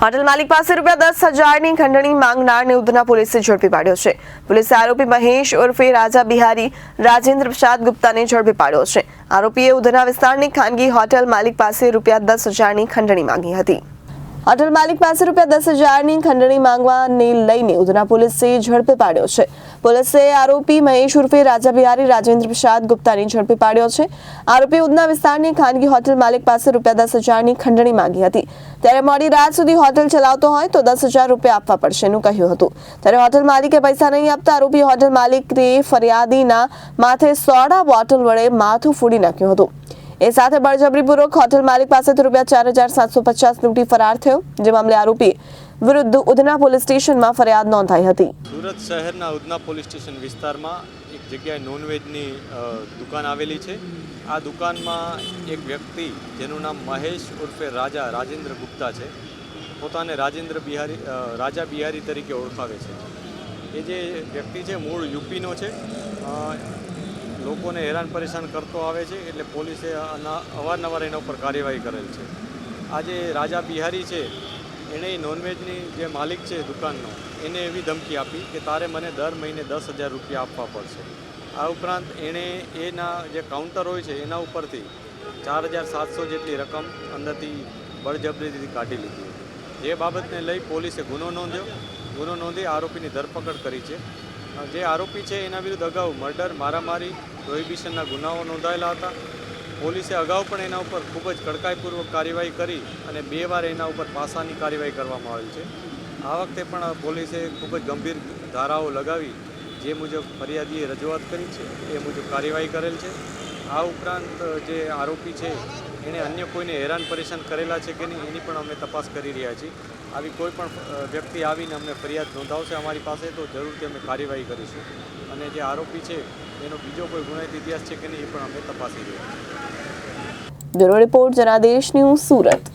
Hotel માલિક પાસે રૂપિયા દસ હજારની ખંડણી માંગનારને ઉધના પોલીસે ઝડપી પાડ્યો છે. પોલીસે આરોપી મહેશ ઉર્ફે રાજા બિહારી રાજેન્દ્ર પ્રસાદ ગુપ્તાને ઝડપી પાડ્યો છે. આરોપીએ ઉધના વિસ્તારની ખાનગી હોટલ માલિક પાસે રૂપિયા દસ હજારની ખંડણી માંગી હતી. હોટલ માલિક પાસે રૂપિયા દસ હજારની ખંડણી માંગવાને લઈને ઉધના પોલીસે ઝડપી પાડ્યો છે. પોલીસે આરોપી મહેશ ઉર્ફે રાજા બિહારી રાજેન્દ્ર પ્રસાદ ગુપ્તાને ઝડપી પાડ્યો છે. આરોપી ઉધના વિસ્તારની ખાનગી હોટલ માલિક પાસે રૂપિયા દસ હજારની ખંડણી માંગી હતી. ત્યારે મોડી રાત સુધી હોટલ ચલાવતો હોય તો દસ હજાર રૂપિયા આપવા પડશે એનું કહ્યું હતું. ત્યારે હોટલ માલિકે પૈસા નહીં આપતા આરોપી હોટલ માલિકને ફરિયાદીના માથે સોડા બોટલ વડે માથું ફૂડી નાખ્યું હતું. એ સાથે બળજબરીપૂર્વક હોટેલ માલિક પાસેથી રૂપિયા ચાર હજાર સાતસો પચાસ લૂંટી ફરાર થયો, જે મામલે આરોપી વિરુદ્ધ ઉધના પોલીસ સ્ટેશનમાં ફરિયાદ નોંધાઈ હતી. સુરત શહેરના ઉધના પોલીસ સ્ટેશન વિસ્તારમાં એક જગ્યાએ નોનવેજની દુકાન આવેલી છે. આ દુકાનમાં એક વ્યક્તિ, જેનું નામ મહેશ ઉર્ફે રાજા રાજેન્દ્ર ગુપ્તા છે, પોતાને રાજેન્દ્ર બિહારી રાજા બિહારી તરીકે ઓળખાવે છે. એ જે વ્યક્તિ છે, મૂળ યુપીનો છે. લોકોને હેરાન પરેશાન કરતો આવે છે એટલે પોલીસે અવારનવાર એના ઉપર કાર્યવાહી કરેલ છે. આજે રાજા બિહારી છે, એણે નોનવેજની જે માલિક છે દુકાનનો, એને એવી ધમકી આપી કે તારે મને દર મહિને દસ હજાર રૂપિયા આપવા પડશે. આ ઉપરાંત એણે એના જે કાઉન્ટર હોય છે, એના ઉપરથી ચાર હજાર સાતસો જેટલી રકમ અંદરથી બળજબરીથી કાઢી લીધી. જે બાબતને લઈ પોલીસે ગુનો નોંધ્યો. ગુનો નોંધી આરોપીની ધરપકડ કરી છે. જે આરોપી છે, એના વિરુદ્ધ અગાઉ મર્ડર, મારામારી, પ્રોહિબિશનના ગુનાઓ નોંધાયેલા હતા. પોલીસે અગાઉ પણ એના ઉપર ખૂબ જ કડકાઈપૂર્વક કાર્યવાહી કરી અને બે વાર એના ઉપર પાસાની કાર્યવાહી કરવામાં આવેલ છે. આ વખતે પણ પોલીસે ખૂબ જ ગંભીર ધારાઓ લગાવી, જે મુજબ ફરિયાદીએ રજૂઆત કરી છે, એ મુજબ કાર્યવાહી કરેલ છે. આ ઉપરાંત જે આરોપી છે એણે અન્ય કોઈને હેરાન પરેશાન કરેલા છે કે નહીં, એની પણ અમે તપાસ કરી રહ્યા છીએ. આવી કોઈ પણ વ્યક્તિ આવીને અમને ફરિયાદ નોંધાવશે અમારી પાસે, તો જરૂરથી અમે કાર્યવાહી કરીશું. અને જે આરોપી છે, એનો બીજો કોઈ ગુનાહિત ઇતિહાસ છે કે નહીં, એ પણ અમે તપાસી રહ્યા bureau report Janadesh news Surat.